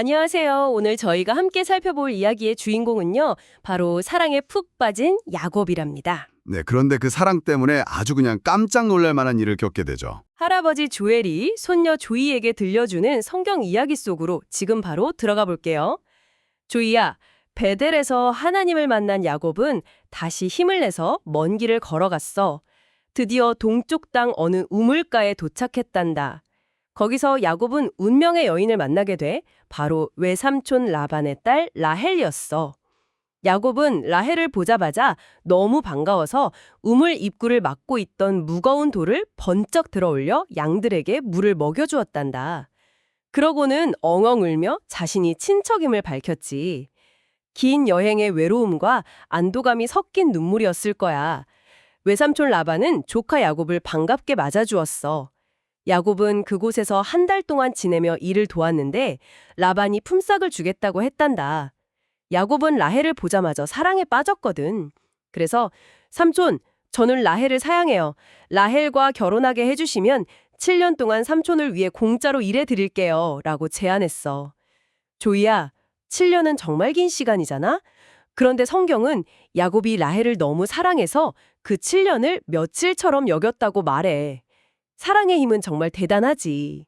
안녕하세요. 오늘 저희가 함께 살펴볼 이야기의 주인공은요. 바로 사랑에 푹 빠진 야곱이랍니다. 네, 그런데 그 사랑 때문에 아주 그냥 깜짝 놀랄 만한 일을 겪게 되죠. 할아버지 조엘이 손녀 조이에게 들려주는 성경 이야기 속으로 지금 바로 들어가 볼게요. 조이야, 베델에서 하나님을 만난 야곱은 다시 힘을 내서 먼 길을 걸어갔어. 드디어 동쪽 땅 어느 우물가에 도착했단다. 거기서 야곱은 운명의 여인을 만나게 돼 바로 외삼촌 라반의 딸 라헬이었어. 야곱은 라헬을 보자마자 너무 반가워서 우물 입구를 막고 있던 무거운 돌을 번쩍 들어올려 양들에게 물을 먹여주었단다. 그러고는 엉엉 울며 자신이 친척임을 밝혔지. 긴 여행의 외로움과 안도감이 섞인 눈물이었을 거야. 외삼촌 라반은 조카 야곱을 반갑게 맞아주었어. 야곱은 그곳에서 한 달 동안 지내며 일을 도왔는데 라반이 품삯을 주겠다고 했단다. 야곱은 라헬을 보자마자 사랑에 빠졌거든. 그래서 삼촌, 저는 라헬을 사양해요. 라헬과 결혼하게 해주시면 7년 동안 삼촌을 위해 공짜로 일해 드릴게요. 라고 제안했어. 조이야, 7년은 정말 긴 시간이잖아? 그런데 성경은 야곱이 라헬을 너무 사랑해서 그 7년을 며칠처럼 여겼다고 말해. 사랑의 힘은 정말 대단하지.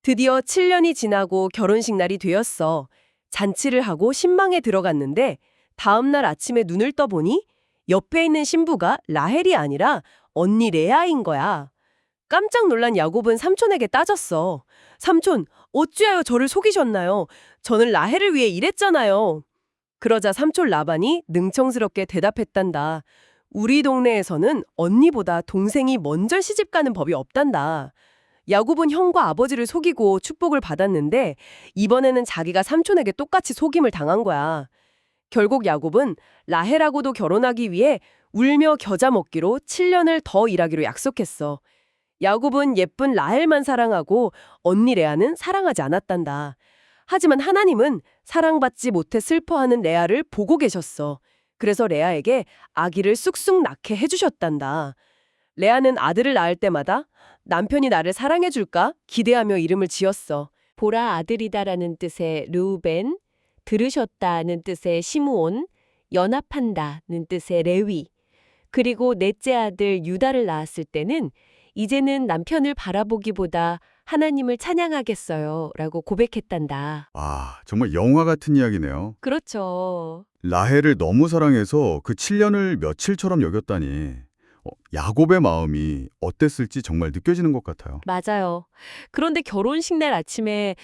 드디어 7년이 지나고 결혼식 날이 되었어. 잔치를 하고 신망에 들어갔는데 다음 날 아침에 눈을 떠보니 옆에 있는 신부가 라헬이 아니라 언니 레아인 거야. 깜짝 놀란 야곱은 삼촌에게 따졌어. 삼촌, 어찌하여 저를 속이셨나요? 저는 라헬을 위해 일했잖아요. 그러자 삼촌 라반이 능청스럽게 대답했단다. 우리 동네에서는 언니보다 동생이 먼저 시집 가는 법이 없단다. 야곱은 형과 아버지를 속이고 축복을 받았는데 이번에는 자기가 삼촌에게 똑같이 속임을 당한 거야. 결국 야곱은 라헬하고도 결혼하기 위해 울며 겨자 먹기로 7년을 더 일하기로 약속했어. 야곱은 예쁜 라헬만 사랑하고 언니 레아는 사랑하지 않았단다. 하지만 하나님은 사랑받지 못해 슬퍼하는 레아를 보고 계셨어. 그래서 레아에게 아기를 쑥쑥 낳게 해주셨단다. 레아는 아들을 낳을 때마다 남편이 나를 사랑해줄까 기대하며 이름을 지었어. 보라 아들이다라는 뜻의 르우벤, 들으셨다는 뜻의 시므온, 연합한다는 뜻의 레위, 그리고 넷째 아들 유다를 낳았을 때는 이제는 남편을 바라보기보다 하나님을 찬양하겠어요 라고 고백했단다. 아, 정말 영화 같은 이야기네요. 그렇죠. 라헬을 너무 사랑해서 그 7년을 며칠처럼 여겼다니. 어, 야곱의 마음이 어땠을지 정말 느껴지는 것 같아요. 맞아요. 그런데 결혼식 날 아침에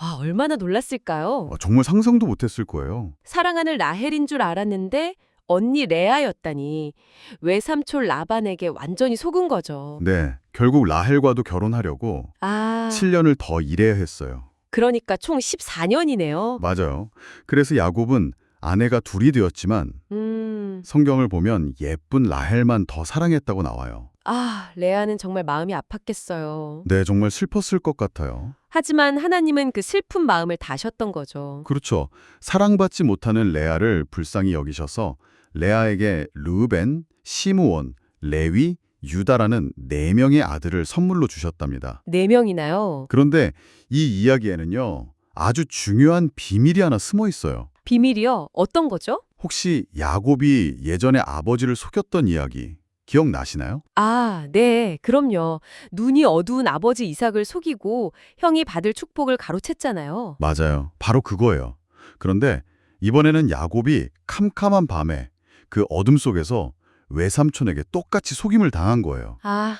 와 얼마나 놀랐을까요? 어, 정말 상상도 못했을 거예요. 사랑하는 라헬인 줄 알았는데 언니 레아였다니 외삼촌 라반에게 완전히 속은 거죠. 네, 결국 라헬과도 결혼하려고 아, 7년을 더 일해야 했어요. 그러니까 총 14년이네요. 맞아요. 그래서 야곱은 아내가 둘이 되었지만 음, 성경을 보면 예쁜 라헬만 더 사랑했다고 나와요. 아, 레아는 정말 마음이 아팠겠어요. 네, 정말 슬펐을 것 같아요. 하지만 하나님은 그 슬픈 마음을 다셨던 거죠. 그렇죠. 사랑받지 못하는 레아를 불쌍히 여기셔서 레아에게 루벤, 시므온, 레위, 유다라는 네 명의 아들을 선물로 주셨답니다. 네 명이나요. 그런데 이 이야기에는요. 아주 중요한 비밀이 하나 숨어 있어요. 비밀이요? 어떤 거죠? 혹시 야곱이 예전에 아버지를 속였던 이야기 기억나시나요? 아, 네, 그럼요. 눈이 어두운 아버지 이삭을 속이고 형이 받을 축복을 가로챘잖아요. 맞아요. 바로 그거예요. 그런데 이번에는 야곱이 캄캄한 밤에 그 어둠 속에서 외삼촌에게 똑같이 속임을 당한 거예요. 아,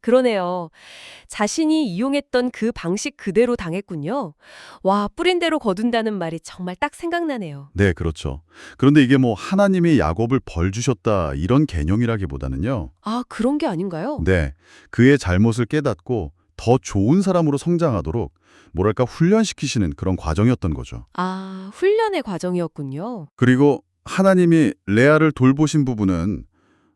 그러네요. 자신이 이용했던 그 방식 그대로 당했군요. 와, 뿌린 대로 거둔다는 말이 정말 딱 생각나네요. 네, 그렇죠. 그런데 이게 뭐 하나님이 야곱을 벌 주셨다 이런 개념이라기보다는요. 아, 그런 게 아닌가요? 네, 그의 잘못을 깨닫고 더 좋은 사람으로 성장하도록 뭐랄까 훈련시키시는 그런 과정이었던 거죠. 아, 훈련의 과정이었군요. 그리고 하나님이 레아를 돌보신 부분은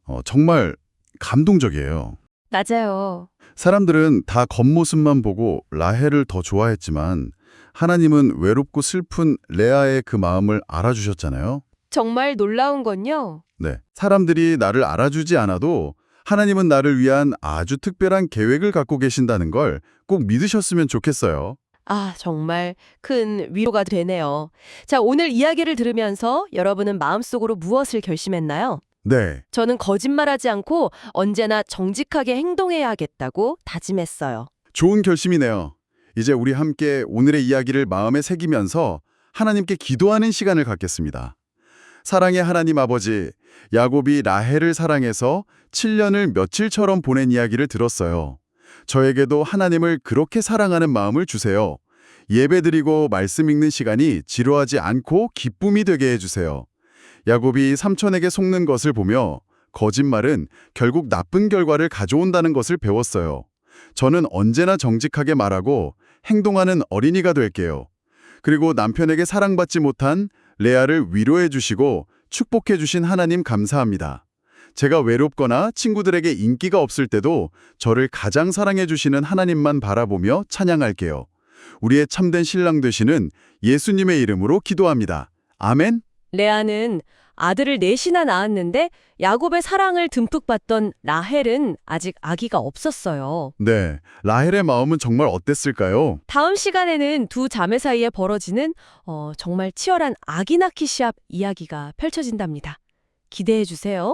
어, 정말 감동적이에요. 맞아요. 사람들은 다 겉모습만 보고 라헬을 더 좋아했지만 하나님은 외롭고 슬픈 레아의 그 마음을 알아주셨잖아요. 정말 놀라운 건요. 네. 사람들이 나를 알아주지 않아도 하나님은 나를 위한 아주 특별한 계획을 갖고 계신다는 걸 꼭 믿으셨으면 좋겠어요. 아, 정말 큰 위로가 되네요. 자, 오늘 이야기를 들으면서 여러분은 마음속으로 무엇을 결심했나요? 네, 저는 거짓말하지 않고 언제나 정직하게 행동해야겠다고 다짐했어요. 좋은 결심이네요. 이제 우리 함께 오늘의 이야기를 마음에 새기면서 하나님께 기도하는 시간을 갖겠습니다. 사랑의 하나님 아버지, 야곱이 라헬을 사랑해서 7년을 며칠처럼 보낸 이야기를 들었어요. 저에게도 하나님을 그렇게 사랑하는 마음을 주세요. 예배드리고 말씀 읽는 시간이 지루하지 않고 기쁨이 되게 해주세요. 야곱이 삼촌에게 속는 것을 보며 거짓말은 결국 나쁜 결과를 가져온다는 것을 배웠어요. 저는 언제나 정직하게 말하고 행동하는 어린이가 될게요. 그리고 남편에게 사랑받지 못한 레아를 위로해 주시고 축복해 주신 하나님 감사합니다. 제가 외롭거나 친구들에게 인기가 없을 때도 저를 가장 사랑해 주시는 하나님만 바라보며 찬양할게요. 우리의 참된 신랑 되시는 예수님의 이름으로 기도합니다. 아멘. 레아는 아들을 넷이나 낳았는데 야곱의 사랑을 듬뿍 받던 라헬은 아직 아기가 없었어요. 네, 라헬의 마음은 정말 어땠을까요? 다음 시간에는 두 자매 사이에 벌어지는 어, 정말 치열한 아기 낳기 시합 이야기가 펼쳐진답니다. 기대해 주세요.